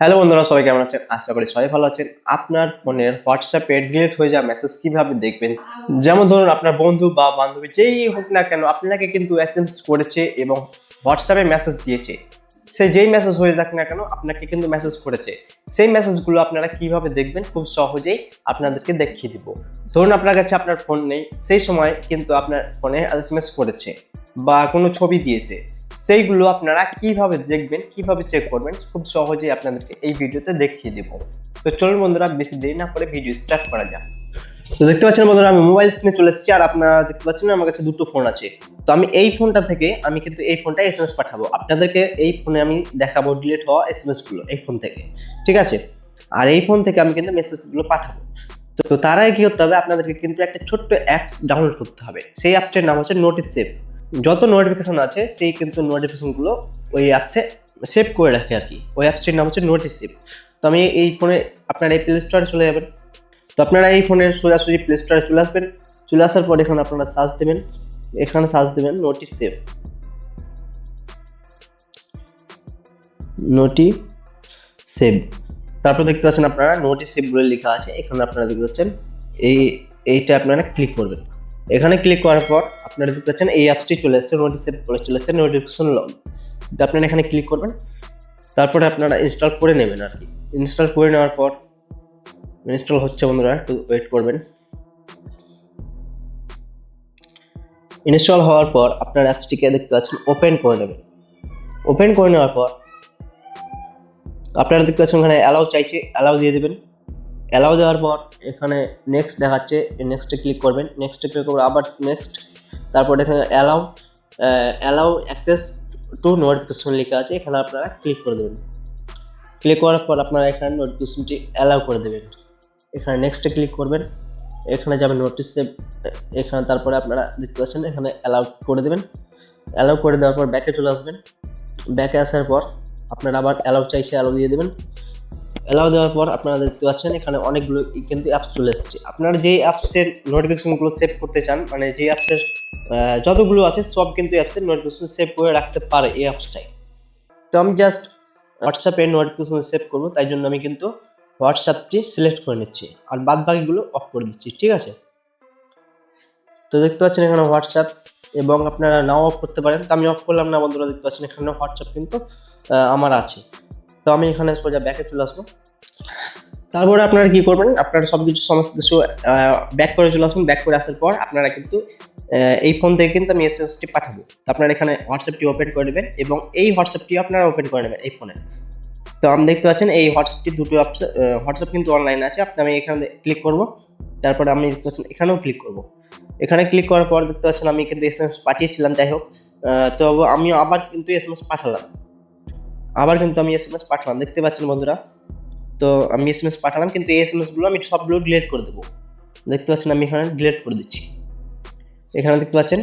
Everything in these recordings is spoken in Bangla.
হ্যালো বন্ধুরা, সবাই কেমন আছেন? আশা করি সবাই ভালো আছেন। আপনার ফোনের হোয়াটসঅ্যাপে ডিলিট হয়ে যাওয়া মেসেজ কীভাবে দেখবেন? যেমন ধরুন, আপনার বন্ধু বা বান্ধবী যেই হোক না কেন, আপনাকে কিন্তু এস এম এস করেছে এবং হোয়াটসঅ্যাপে মেসেজ দিয়েছে। সে যেই মেসেজ হয়ে যাক না কেন, আপনাকে কিন্তু মেসেজ করেছে। সেই মেসেজগুলো আপনারা কীভাবে দেখবেন? খুব সহজেই আপনাদেরকে দেখিয়ে দিব। ধরুন, আপনার কাছে আপনার ফোন নেই, সেই সময় কিন্তু আপনার ফোনে এস করেছে বা কোনো ছবি দিয়েছে। সেইগুলো আপনারা কীভাবে দেখবেন, কীভাবে চেক করবেন, খুব সহজেই আপনাদেরকে এই ভিডিওতে দেখিয়ে দেবো। তো চলুন বন্ধুরা, বেশি দেরি না করে ভিডিও স্টার্ট করা যাক। তো দেখতে পাচ্ছেন বন্ধুরা, আমি মোবাইল স্ক্রিনে চলে এসেছি আর আপনারা দেখতে পাচ্ছেন আমার কাছে দুটো ফোন আছে। তো আমি এই ফোনটা থেকে আমি কিন্তু এই ফোনটা এস এম এস পাঠাবো। আপনাদেরকে এই ফোনে আমি দেখাবো ডিলিট হওয়া এস এম এসগুলো এই ফোন থেকে। ঠিক আছে? আর এই ফোন থেকে আমি কিন্তু মেসেজগুলো পাঠাবো। তো তারাই কি করতে হবে? আপনাদেরকে কিন্তু একটা ছোট্ট অ্যাপস ডাউনলোড করতে হবে। সেই অ্যাপসটির নাম হচ্ছে নোটিস সেভ যত নোটিফিকেশন আছে, সেই কিন্তু নোটিফিকেশনগুলো ওই অ্যাপসে সেভ করে রাখে আর কি। ওই অ্যাপসটির নাম হচ্ছে নোটিস সেভ তো আমি এই ফোনে আপনারা এই প্লে স্টোরে চলে যাবেন। তো আপনারা এই ফোনের সোজাসুজি প্লে স্টোরে চলে আসবেন। চলে আসার পর এখানে আপনারা সার্চ দেবেন। এখানে সার্চ দেবেন নোটিস সেভ নোটি সেভ তারপর দেখতে পাচ্ছেন আপনারা নোটিস সেভ বলে লেখা আছে। এখানে আপনারা দেখতে পাচ্ছেন, এই, এইটা আপনারা ক্লিক করবেন। এখানে ক্লিক করার পর আপনারা দেখতে পাচ্ছেন এই অ্যাপসটি চলে আসছে সেভ চলে আসছে নোটিফিকেশন লগ তো আপনারা এখানে ক্লিক করবেন, তারপরে আপনারা ইনস্টল করে নেবেন আর কি। ইনস্টল করে নেওয়ার পর ইনস্টল হচ্ছে বন্ধুরা, একটু ওয়েট করবেন। ইনস্টল হওয়ার পর আপনার অ্যাপসটিকে দেখতে পাচ্ছেন ওপেন করে নেবেন। ওপেন করে নেওয়ার পর, আপনারা দেখতে পাচ্ছেন ওখানে অ্যালাউ চাইছে অ্যালাউ দিয়ে দেবেন। অ্যালাউ দেওয়ার পর এখানে নেক্সট দেখাচ্ছে নেক্সটে ক্লিক করবেন। নেক্সটে ক্লিক করবেন আবার নেক্সট তারপর এখানে allow allow access to notification লেখা আছে, এখানে আপনারা ক্লিক করে দেবেন। ক্লিক করার পর আপনারা এখানে নোটিফিকেশনটি অ্যালাউ করে দেবেন। এখানে নেক্সটে ক্লিক করবেন। এখানে যাবেন নোটিসে এখানে তারপরে আপনারা দেখতে পাচ্ছেন, এখানে অ্যালাউ করে দেবেন। অ্যালাউ করে দেওয়ার পর ব্যাকে চলে আসবেন। ব্যাকে আসার পর আপনারা আবার অ্যালাউ চাইছে অ্যালাউ দিয়ে দেবেন। অ্যালাউ দেওয়ার পর আপনারা দেখতে পাচ্ছেন এখানে অনেকগুলো কিন্তু অ্যাপস চলে এসেছে। আপনারা যেই অ্যাপসের নোটিফিকেশনগুলো সেভ করতে চান মানে যে অ্যাপসের যতগুলো আছে সব কিন্তু অ্যাপসের নোটিফিকেশন সেভ করে রাখতে পারে এই অ্যাপসটাই তো আমি জাস্ট হোয়াটসঅ্যাপে নোটিফিকেশন সেভ করব, তাই জন্য আমি কিন্তু হোয়াটসঅ্যাপটি সিলেক্ট করে নিচ্ছি আর বাদ বাকিগুলো অফ করে দিচ্ছি, ঠিক আছে? তো দেখতে পাচ্ছেন এখানে হোয়াটসঅ্যাপ এবং আপনারা নাও অফ করতে পারেন। তো আমি অফ করলাম না বন্ধুরা, দেখতে পাচ্ছেন এখানে হোয়াটসঅ্যাপ কিন্তু আমার আছে। তো আমি এখানে সোজা ব্যাকে চলে আসব। তারপরে আপনারা কি করবেন? আপনারা সব কিছু সমস্ত কিছু ব্যাক করে চলে আসবেন। ব্যাক করে আসার পর আপনারা কিন্তু এই ফোন থেকে কিন্তু আমি এসএমএসটি পাঠাবো। তো আপনারা এখানে হোয়াটসঅ্যাপটি ওপেন করে নেবেন এবং এই হোয়াটসঅ্যাপটি আপনারা ওপেন করে নেবেন এই ফোনে তো আমি দেখতে পাচ্ছেন এই হোয়াটসঅ্যাপটি দুটো হোয়াটসঅ্যাপ কিন্তু অনলাইন আছে। আপনি আমি এখানে ক্লিক করব। তারপরে আমি দেখতে পাচ্ছেন এখানেও ক্লিক করব। এখানে ক্লিক করার পর দেখতে পাচ্ছেন আমি কিন্তু এসএমএস পাঠিয়েছিলাম। যাই হোক তো আমি আবার কিন্তু এসএমএস পাঠালাম। আবার কিন্তু আমি এস এম এস পাঠালাম, দেখতে পাচ্ছেন বন্ধুরা? তো আমি এস এম এস পাঠালাম, কিন্তু এই এসএমএসগুলো আমি সবগুলো ডিলিট করে দেবো। দেখতে পাচ্ছেন আমি এখানে ডিলিট করে দিচ্ছি। এখানে দেখতে পাচ্ছেন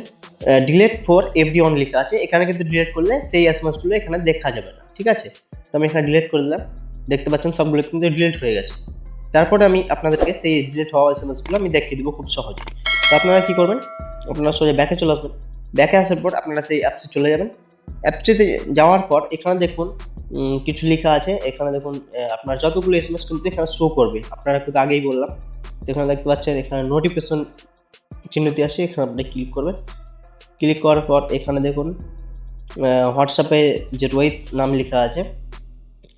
ডিলেট ফর এভরি অন লেখা আছে। এখানে কিন্তু ডিলেট করলে সেই এসএমএসগুলো এখানে দেখা যাবে না, ঠিক আছে? তো আমি এখানে ডিলিট করে দিলাম, দেখতে পাচ্ছেন সবগুলো কিন্তু ডিলেট হয়ে গেছে। তারপরে আমি আপনাদেরকে সেই ডিলেট হওয়া এসএমএসগুলো আমি দেখিয়ে দেবো খুব সহজে। তো আপনারা কী করবেন? আপনারা সোজা ব্যাকে চলে আসবেন। ব্যাকে আসার পর আপনারা সেই অ্যাপসে চলে যাবেন। অ্যাপসটিতে যাওয়ার পর এখানে দেখুন কিছু লেখা আছে। এখানে দেখুন আপনার যতগুলো এস এম এস কিন্তু এখানে শো করবে। আপনারা কিন্তু আগেই বললাম। এখানে দেখতে পাচ্ছেন, এখানে নোটিফিকেশন চিহ্নটি আছে। এখানে আপনি ক্লিক করবেন। ক্লিক করার পর এখানে দেখুন হোয়াটসঅ্যাপে যে রোহিত নাম লেখা আছে,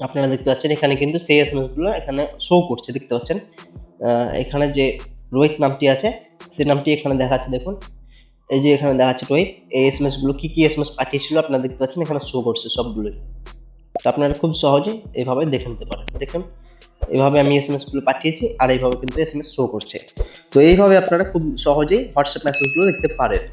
আপনারা দেখতে পাচ্ছেন, এখানে কিন্তু সেই এসএমএসগুলো এখানে শো করছে। দেখতে পাচ্ছেন? এখানে যে রোহিত নামটি আছে, সেই নামটি এখানে দেখাচ্ছে। দেখুন এই যে এখানে দেখাচ্ছে রোহিত, এই এস এম এসএমএসগুলো কী কী এস পাঠিয়েছিল আপনারা দেখতে পাচ্ছেন, এখানে শো করছে সবগুলোই। তো আপনারা খুব সহজে এভাবে দেখে নিতে পারেন। দেখেন, এভাবে আমি এস এম এসগুলো পাঠিয়েছি আর এইভাবে কিন্তু এস এম এস শো করছে। তো এইভাবে আপনারা খুব সহজেই হোয়াটসঅ্যাপ মেসেজগুলো দেখতে পারেন।